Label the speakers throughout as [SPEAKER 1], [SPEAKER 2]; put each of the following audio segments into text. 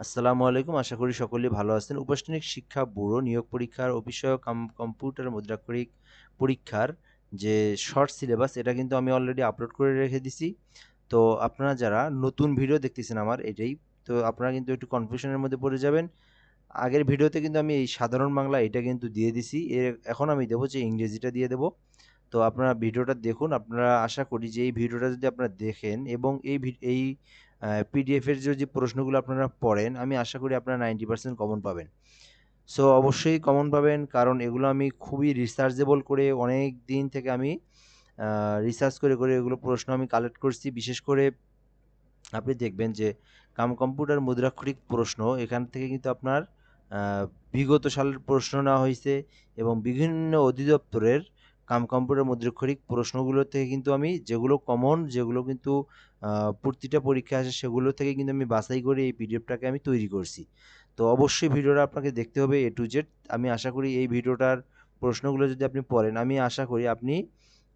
[SPEAKER 1] আসসালামু আলাইকুম। আশা করি সকলেই ভালো আছেন। উপাসনিক শিক্ষা ব্যুরো নিয়োগ পরীক্ষার অফিসীয় কম্পিউটার মুদ্রাক্ষরিক পরীক্ষার যে শর্ট সিলেবাস, এটা কিন্তু আমি অলরেডি আপলোড করে রেখে দিছি। তো আপনারা যারা নতুন ভিডিও দেখতেছেন আমার, এটাই। তো আপনারা কিন্তু একটু কনফিউশনের মধ্যে পড়ে যাবেন। আগের ভিডিওতে কিন্তু আমি এই সাধারণ বাংলা এটা কিন্তু দিয়ে দিছি। এর এখন আমি দেবো যে ইংরেজিটা দিয়ে দেবো। তো আপনারা ভিডিওটা দেখুন। আপনারা আশা করি যে এই ভিডিওটা যদি আপনারা দেখেন এবং এই এই পিডিএফের যে প্রশ্নগুলো আপনারা পড়েন, আমি আশা করি আপনারা নাইনটি পার্সেন্ট কমন পাবেন। সো অবশ্যই কমন পাবেন, কারণ এগুলো আমি খুবই রিসার্চেবল করে, অনেক দিন থেকে আমি রিসার্চ করে করে এগুলো প্রশ্ন আমি কালেক্ট করছি। বিশেষ করে আপনি দেখবেন যে, কাম কম্পিউটার মুদ্রাক্ষরিক প্রশ্ন, এখান থেকে কিন্তু আপনার বিগত সালের প্রশ্ন নেওয়া হয়েছে এবং বিভিন্ন অধিদপ্তরের কাম কম্পিউটার মুদ্রাক্ষরিক প্রশ্নগুলো থেকে কিন্তু আমি যেগুলো কমন যেগুলো কিন্তু প্রতিটা পরীক্ষা আসে সেগুলো থেকে কিন্তু আমি বাছাই করে এই পিডিএফটাকে আমি তৈরি করছি। তো অবশ্যই ভিডিওটা আপনাকে দেখতে হবে এ টু জেড আমি আশা করি এই ভিডিওটার প্রশ্নগুলো যদি আপনি পড়েন, আমি আশা করি আপনি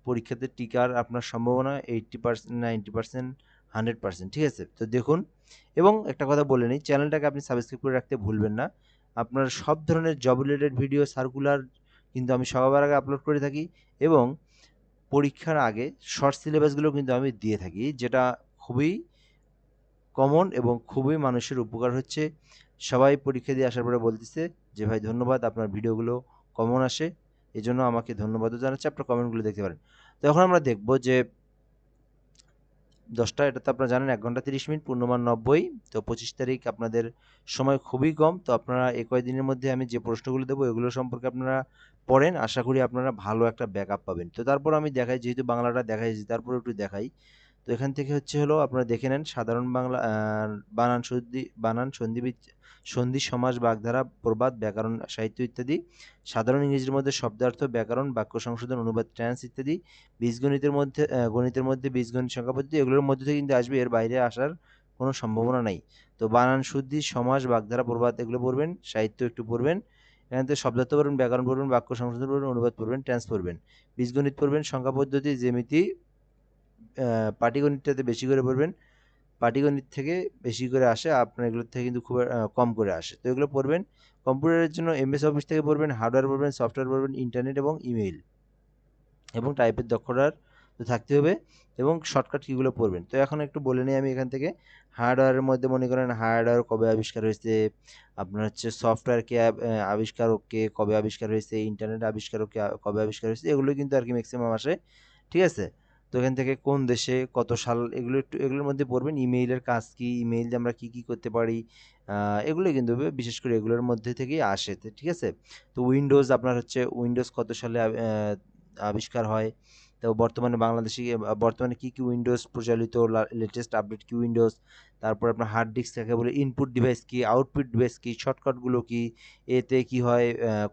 [SPEAKER 1] পরীক্ষাতে টিকার আপনার সম্ভাবনা eighty percent ninety percent hundred percent ঠিক আছে? তো দেখুন, এবং একটা কথা বলে নিই, চ্যানেলটাকে আপনি সাবস্ক্রাইব করে রাখতে ভুলবেন না। আপনার সব ধরনের জব রিলেটেড ভিডিও সার্কুলার কিন্তু আমি সবার আগে আপলোড করে থাকি এবং পরীক্ষার আগে শর্ট সিলেবাসগুলো কিন্তু আমি দিয়ে থাকি, যেটা খুবই কমন এবং খুবই মানুষের উপকার হচ্ছে। সবাই পরীক্ষা দিয়ে আসার পরে বলতেছে যে, ভাই, ধন্যবাদ, আপনার ভিডিওগুলো কমন আসে। এজন্য জন্য আমাকে ধন্যবাদও জানাচ্ছে, আপনার কমেন্টগুলো দেখতে পারেন। তো এখন আমরা দেখব যে দশটা, এটা তো আপনারা জানেন, এক ঘণ্টা তিরিশ মিনিট, পূর্ণমান নব্বই। তো পঁচিশ তারিখ আপনাদের সময় খুবই কম। তো আপনারা এ কয়েকদিনের মধ্যে আমি যে প্রশ্নগুলো দেবো, এগুলো সম্পর্কে আপনারা পড়েন। আশা করি আপনারা ভালো একটা ব্যাক পাবেন। তো তারপর আমি দেখাই, যেহেতু বাংলাটা দেখাইছি তারপর একটু দেখাই। তো এখান থেকে হচ্ছে হলো আপনারা দেখে নেন সাধারণ বাংলা বানান সন্ধি বানান সন্ধি সন্ধি সমাজ বাগধারা, প্রবাদ, ব্যাকরণ, সাহিত্য ইত্যাদি, সাধারণ ইংরেজির মধ্যে শব্দার্থ, ব্যাকরণ, বাক্য সংশোধন, অনুবাদ ট্রান্স ইত্যাদি, বীজগণিতের মধ্যে গণিতের মধ্যে বীজগণিত সংখ্যা পদ্ধতি, এগুলোর মধ্যে থেকে কিন্তু আসবে, এর বাইরে আসার কোনো সম্ভাবনা নাই। তো বানান শুদ্ধি সমাজ বাগধারা, প্রবাদ এগুলো পড়বেন, সাহিত্য একটু পড়বেন, এখান থেকে শব্দার্থ পড়বেন, ব্যাকরণ পড়বেন, বাক্য সংশোধন পড়বেন, অনুবাদ পড়বেন ট্রান্স পড়বেন, বীজগণিত পড়বেন, সংখ্যা পদ্ধতি, জ্যামিতি পাটিগণিতটাতে বেশি করে পড়বেন। পাটিগণিত থেকে বেশি করে আসে, আপনার এগুলোর থেকে কিন্তু খুব কম করে আসে। তো এগুলো পড়বেন। কম্পিউটারের জন্য এমএস অফিস থেকে পড়বেন, হার্ডওয়্যার পড়বেন, সফটওয়্যার পড়বেন, ইন্টারনেট এবং ইমেইল এবং টাইপের দক্ষতার তো থাকতে হবে এবং শর্টকাট কীগুলো পড়বেন। তো এখন একটু বলে নিই আমি এখান থেকে। হার্ডওয়্যারের মধ্যে মনে করেন হার্ডওয়্যার কবে আবিষ্কার হয়েছে, আপনার হচ্ছে সফটওয়্যার কে আবিষ্কারককে কবে আবিষ্কার হয়েছে, ইন্টারনেট আবিষ্কারককে কবে আবিষ্কার হয়েছে, এগুলো কিন্তু আর কি ম্যাক্সিমাম আসে। ঠিক আছে? তো এখান থেকে কোন দেশে কত সাল, এগুলো একটু, এগুলোর মধ্যে পড়বেন। ইমেইলের কাজ কি? ইমেইল দিয়ে আমরা কী কী করতে পারি? এগুলো কিন্তু বিশেষ করে এগুলোর মধ্যে থেকেই আসে ঠিক আছে? তো উইন্ডোজ আপনার হচ্ছে, উইন্ডোজ কত সালে আবিষ্কার হয়? তো বর্তমানে বাংলাদেশে বর্তমানে কী কী উইন্ডোজ প্রচলিত লেটেস্ট আপডেট কি উইন্ডোজ তারপর আপনার হার্ড ডিস্ক থাকে বলে ইনপুট ডিভাইস কি আউটপুট ডিভাইস কি শর্টকাটগুলো কি এতে কি হয়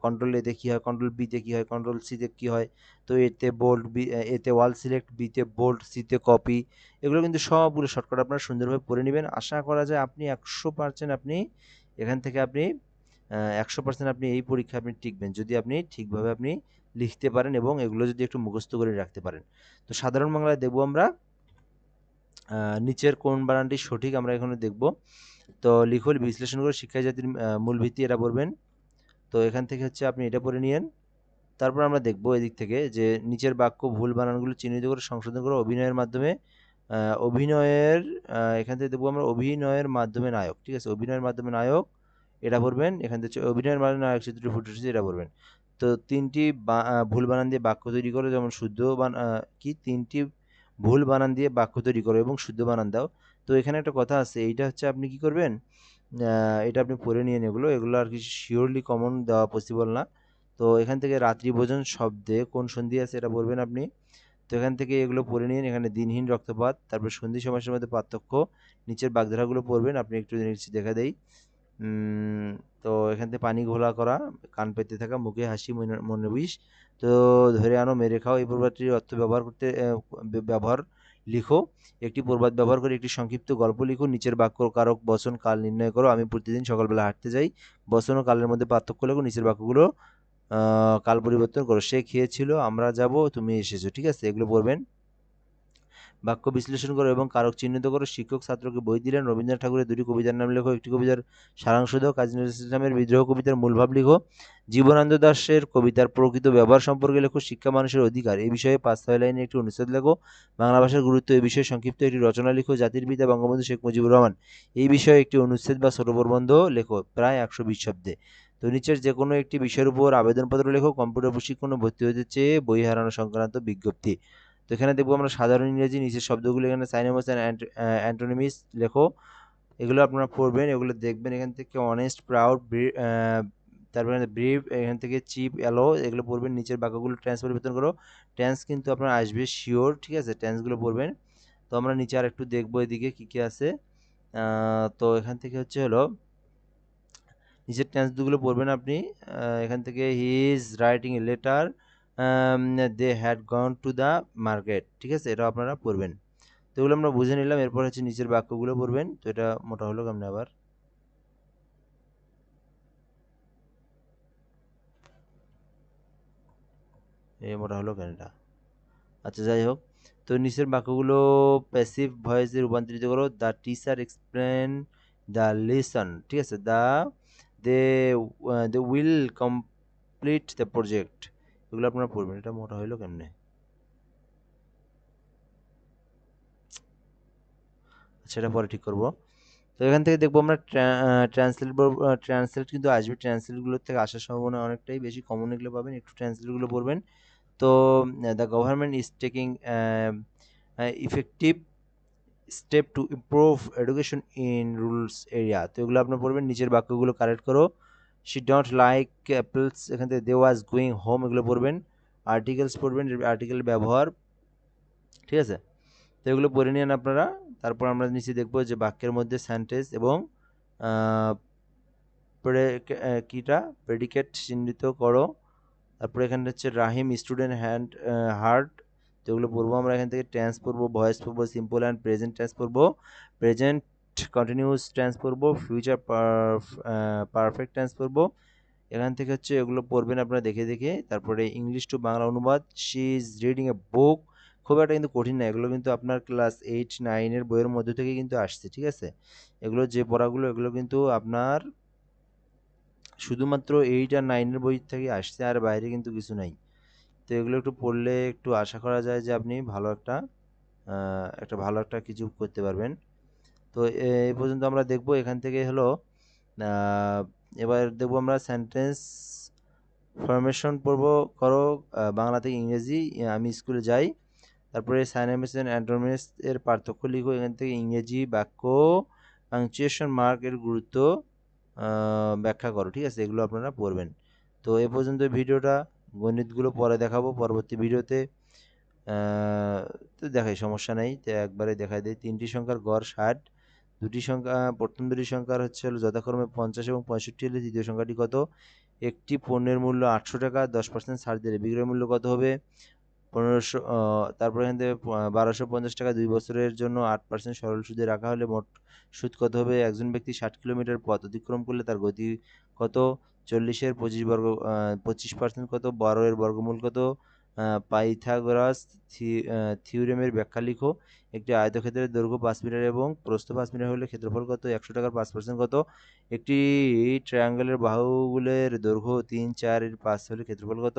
[SPEAKER 1] কন্ট্রোল এতে কী হয় কন্ট্রোল বিতে কী হয় কন্ট্রোল সিতে কী হয়, তো এতে বোল্ড বি এতে ওয়াল সিলেক্ট বিতে বোল্ড সিতে কপি এগুলো কিন্তু সবগুলো শর্টকাট আপনারা সুন্দরভাবে পড়ে নেবেন। আশা করা যায় আপনি একশো পার্সেন্ট আপনি এখান থেকে আপনি একশো পার্সেন্ট আপনি এই পরীক্ষা আপনি টিকবেন। যদি আপনি ঠিকভাবে আপনি লিখতে পারেন এবং এগুলো যদি একটু মুখস্থ করে রাখতে পারেন। তো সাধারণ বাংলায় দেখব আমরা নিচের কোন বানানটি সঠিক আমরা এখানে দেখব। তো লিখল বিশ্লেষণ করে শিক্ষা জাতির মূল ভিত্তি এটা পড়বেন। তো এখান থেকে হচ্ছে আপনি এটা পড়ে নিয়েন। তারপর আমরা দেখব এদিক থেকে যে নিচের বাক্য ভুল বানানগুলো চিহ্নিত করে সংশোধন করে অভিনয়ের মাধ্যমে অভিনয়ের এখান থেকে দেখব আমরা অভিনয়ের মাধ্যমে নায়ক, ঠিক আছে? অভিনয়ের মাধ্যমে নায়ক, এটা পড়বেন। এখান থেকে অভিনয়ের মাধ্যমে নায়ক চিত্রটি ফুটে এটা পড়বেন। তো তিনটি ভুল বানান দিয়ে বাক্য তৈরি করো, যেমন শুদ্ধ বান কি? তিনটি ভুল বানান দিয়ে বাক্য তৈরি করো এবং শুদ্ধ বানান দাও। তো এখানে একটা কথা আছে, এইটা হচ্ছে আপনি কি করবেন? এটা আপনি পড়ে নিয়ে এগুলো এগুলো আর কি শিওরলি কমন দেওয়া পসিবল না। তো এখান থেকে রাত্রি ভোজন শব্দে কোন সন্ধি আছে এটা বলবেন আপনি। তো এখান থেকে এগুলো পড়ে নিন, এখানে দিনহীন রক্তপাত, তারপর সন্ধি সমাসের মধ্যে পার্থক্য, নিচের বাগধারাগুলো পড়বেন, আপনি একটু দেখা দেই। তো এখান থেকে পানি ঘোলা করা, কান পেতে থাকা, মুখে হাসি, মনে বিষ। তো ধরে আনো, মেরে খাও, এই প্রবাদটির অর্থ ব্যবহার করতে ব্যবহার লিখো। একটি প্রবাদ ব্যবহার করে একটি সংক্ষিপ্ত গল্প লিখো, নিচের বাক্য, কারক, বচন, কাল নির্ণয় করো। আমি প্রতিদিন সকালবেলা হাঁটতে যাই, বচন ও কালের মধ্যে পার্থক্য লেখো, নিচের বাক্যগুলো কাল পরিবর্তন করো। সে খেয়েছিল, আমরা যাব, তুমি এসেছ, ঠিক আছে? এগুলো পড়বেন। বাক্য বিশ্লেষণ করো এবং কারক চিহ্নিত করো। শিক্ষক ছাত্রকে বই দিলেন। রবীন্দ্রনাথ ঠাকুরের দুটি কবিতার নাম লেখো। একটি কবিতার সারাংশ দাও। কাজী নজরুল ইসলামের বিদ্রোহ কবিতার মূলভাব লিখো। জীবনানন্দ দাসের কবিতার প্রকৃত ব্যবহার সম্পর্কে লেখো। শিক্ষা মানুষের অধিকার। এই বিষয়ে পাঁচ ছয় লাইনে একটি অনুচ্ছেদ লেখো। বাংলা ভাষার গুরুত্ব এই বিষয়ে সংক্ষিপ্ত একটি রচনা লিখো। জাতির পিতা বঙ্গবন্ধু শেখ মুজিবুর রহমান। এই বিষয়ে একটি অনুচ্ছেদ বা ছোট প্রবন্ধ লেখো। প্রায় একশো বিশ শব্দে। তো নিচের যে কোনো একটি বিষয়ের উপর আবেদনপত্র লেখো। কম্পিউটার প্রশিক্ষণে ভর্তি হতে চেয়ে বই হারানো সংক্রান্ত বিজ্ঞপ্তি। তো এখানে দেখব আমরা সাধারণ ইংরেজি, নিচের শব্দগুলো এখানে সাইনোমাস অ্যান্ড অ্যান্টোনিমিস লেখো। এগুলো আপনারা পড়বেন, এগুলো দেখবেন এখান থেকে অনেস্ট প্রাউড তারপরে ব্রিভ এখান থেকে চিপ অ্যালো এগুলো পড়বেন, নিচের বাক্যগুলো ট্রান্স পরিবর্তন করো। ট্যান্স কিন্তু আপনার আসবে শিওর ঠিক আছে? ট্যান্সগুলো পড়বেন। তো আমরা নিচে আর একটু দেখব এদিকে কী কী আছে। তো এখান থেকে হচ্ছে হলো, নিচের টেন্সগুলো পড়বেন আপনি। এখান থেকে he is writing a letter they had gone to the market ঠিক আছে? এটা আপনারা পড়বেন। তো এগুলো আমরা বুঝে নিলাম, এরপর হচ্ছে নিচের বাক্যগুলো পড়বেন। তো এটা মোটা হলো কেমন আবার? এই মোটা হলো কেন এটা? আচ্ছা যাই হোক। তো নিচের বাক্যগুলো প্যাসিভ ভয়েসে রূপান্তরিত করো। The teacher explain the lesson ঠিক আছে? The they they will complete the project এগুলো আপনারা পড়বেন, এটা মোটা হইল কেমনে? সেটা পরে ঠিক করব। তো এখান থেকে দেখব আমরা ট্রান্সলেট ট্রান্সলেট কিন্তু আসবে ট্রান্সলেটগুলোর থেকে আসার সম্ভাবনা অনেকটাই বেশি কমন এগুলো পাবেন, একটু ট্রান্সলেটগুলো পড়বেন। তো the government is taking effective step to improve education in rural area তো এগুলো আপনার পড়বেন, নিচের বাক্যগুলো কারেক্ট করো। শি ডোন্ট লাইক অ্যাপেলস এখান থেকে দে ওয়াজ গোয়িং হোম এগুলো পড়বেন। আর্টিকেলস পড়বেন আর্টিকেল ব্যবহার। ঠিক আছে? তো এগুলো পড়ে নিন আপনারা। তারপর আমরা নিচে দেখব যে বাক্যের মধ্যে সেন্টেন্স এবং কিটা? প্রেডিকেট চিহ্নিত করো। তারপরে এখানে হচ্ছে রাহিম স্টুডেন্ট হ্যান্ড হার্ট তো এগুলো পড়ব আমরা। এখান থেকে টেন্স পড়ব ভয়েস পড়ব সিম্পল অ্যান্ড প্রেজেন্ট টেন্স পড়ব। প্রেজেন্ট কন্টিনিউস টেন্স পড়ব ফিউচার পারফেক্ট টেন্স পড়ব। এখান থেকে হচ্ছে এগুলো পড়বেন আপনারা দেখে দেখে। তারপরে ইংলিশ টু বাংলা অনুবাদ she is reading a book খুব একটা কিন্তু কঠিন না, এগুলো কিন্তু আপনার ক্লাস এইট নাইনের বইয়ের মধ্যে থেকে কিন্তু আসছে, ঠিক আছে? এগুলো যে পড়াগুলো, এগুলো কিন্তু আপনার শুধুমাত্র এইট আর নাইনের বই থেকে আসছে, আর বাইরে কিন্তু কিছু নাই। তো এগুলো একটু পড়লে একটু আশা করা যায় যে আপনি ভালো একটা একটা ভালো একটা কিছু করতে পারবেন। তো এই পর্যন্ত আমরা দেখব এখান থেকে হলো এবার দেখব আমরা সেন্টেন্স ফরমেশন পড়ব করো বাংলা থেকে ইংরেজি আমি স্কুলে যাই তারপরে সাইনামিস অ্যান্ড অ্যান্ড্রোমিস এর পার্থক্য লিখো এখান থেকে ইংরেজি বাক্য পাংচুয়েশন মার্ক এর গুরুত্ব ব্যাখ্যা করো ঠিক আছে? এগুলো আপনারা পড়বেন। তো এ পর্যন্ত ভিডিওটা গণিতগুলো পরে দেখাবো পরবর্তী ভিডিওতে। তো দেখাই সমস্যা নেই তো একবারে দেখাই দেয় তিনটি সংখ্যার গড় ষাট দুটি সংখ্যা প্রথম দুটি সংখ্যার হচ্ছে হলো যথাক্রমে পঞ্চাশ এবং পঁয়ষট্টি হলে দ্বিতীয় সংখ্যাটি কত? একটি পণ্যের মূল্য আটশো টাকা, দশ পার্সেন্ট ছাড় দিলে বিক্রয় মূল্য কত হবে? পনেরোশো তারপর এখান থেকে বারোশো পঞ্চাশ টাকা দুই বছরের জন্য আট পার্সেন্ট সরল সুদে রাখা হলে মোট সুদ কত হবে? একজন ব্যক্তি ষাট কিলোমিটার পথ অতিক্রম করলে তার গতি কত? চল্লিশের পঁচিশ বর্গ পঁচিশ পার্সেন্ট কত? বারো এর বর্গমূল কত? পাইথাগোরাস থিওরেমের ব্যাখ্যা লিখো। একটি আয়তক্ষেত্রের দৈর্ঘ্য পাঁচ মিটার এবং প্রস্থ পাঁচ মিটার হলে ক্ষেত্রফল কত? একশো টাকার পাঁচ পার্সেন্ট কত? একটি ট্রায়াঙ্গেলের বাহুগুলের দৈর্ঘ্য তিন, চার পাঁচ হলে ক্ষেত্রফল কত?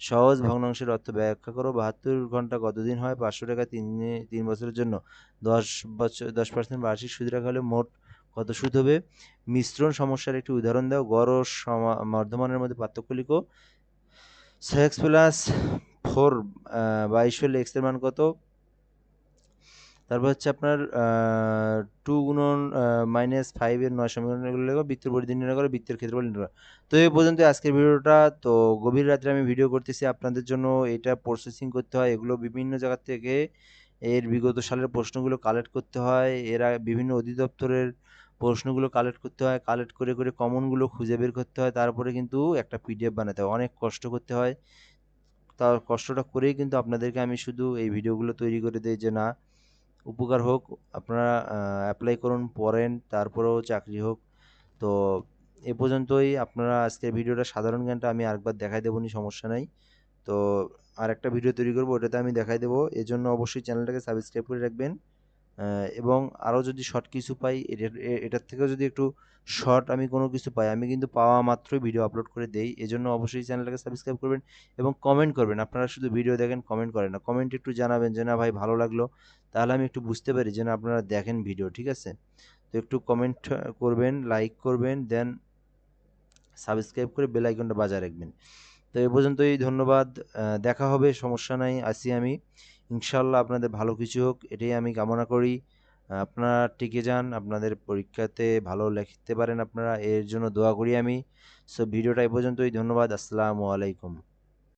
[SPEAKER 1] সহজ ভগ্নাংশের অর্থ ব্যাখ্যা করো। বাহাত্তর ঘণ্টা কতদিন হয়? পাঁচশো টাকা তিন তিন বছরের জন্য। দশ বছর, দশ পার্সেন্ট বার্ষিক সুদ রাখা হলে মোট কত সুদ হবে? মিশ্রণ সমস্যার একটি উদাহরণ দাও। গড় মর্ধমানের মধ্যে পার্থক্য লিখো। এক্স প্লাস ফোর বাইশ হলে এক্সের মান কত? তারপর হচ্ছে আপনার টু গুণন মাইনাস ফাইভের নয় সমীকরণগুলো লেখো বৃত্তের পরিধি নির্ণয় করে বৃত্তের ক্ষেত্রফল নির্ণয় তো এই পর্যন্ত আজকের ভিডিওটা। তো গভীর রাত্রে আমি ভিডিও করতেছি। আপনাদের জন্য এটা প্রসেসিং করতে হয়। এগুলো বিভিন্ন জায়গা থেকে এর বিগত সালের প্রশ্নগুলো কালেক্ট করতে হয়। এরা বিভিন্ন অধিদপ্তরের প্রশ্নগুলো কালেক্ট করতে হয়। কালেক্ট করে করে কমনগুলো খুঁজে বের করতে হয়। তারপরে কিন্তু একটা পিডিএফ বানাতে হয়। অনেক কষ্ট করতে হয়। তার কষ্টটা করেই কিন্তু আপনাদেরকে আমি শুধু এই ভিডিওগুলো তৈরি করে দিই যে না, উপকার হোক, আপনারা অ্যাপ্লাই করুন, পড়েন, তারপরেও চাকরি হোক। তো এ পর্যন্তই, আপনারা আজকের ভিডিওটা সাধারণ জ্ঞানটা আমি আরেকবার দেখাই দেবনি সমস্যা নাই। তো আর একটা ভিডিও তৈরি করব, ওটাতে আমি দেখাই দেবো। এজন্য অবশ্যই চ্যানেলটাকে সাবস্ক্রাইব করে রাখবেন। এবং আরও যদি শর্ট কিছু পাই এটার থেকেও যদি একটু শর্ট আমি কোনো কিছু পাই, আমি কিন্তু পাওয়া মাত্রই ভিডিও আপলোড করে দেই। এজন্য অবশ্যই চ্যানেলটাকে সাবস্ক্রাইব করবেন এবং কমেন্ট করবেন। আপনারা শুধু ভিডিও দেখেন কমেন্ট করেন না। কমেন্ট একটু জানাবেন যে, না ভাই, ভালো লাগল। তাহলে আমি একটু বুঝতে পারি যে, না, আপনারা দেখেন ভিডিও ঠিক আছে? তো একটু কমেন্ট করবেন লাইক করবেন দেন সাবস্ক্রাইব করে বেল আইকনটা বাজায় রাখবেন। তো এ পর্যন্তই, ধন্যবাদ। দেখা হবে, সমস্যা নাই, আসি আমি। ইনশাল্লাহ আপনাদের ভালো কিছু হোক, এটাই আমি কামনা করি। আপনারা টিকে যান, আপনাদের পরীক্ষাতে ভালো লিখতে পারেন আপনারা, এর জন্য দোয়া করি আমি। সো ভিডিওটা এই পর্যন্তই, ধন্যবাদ, আসসালামু আলাইকুম।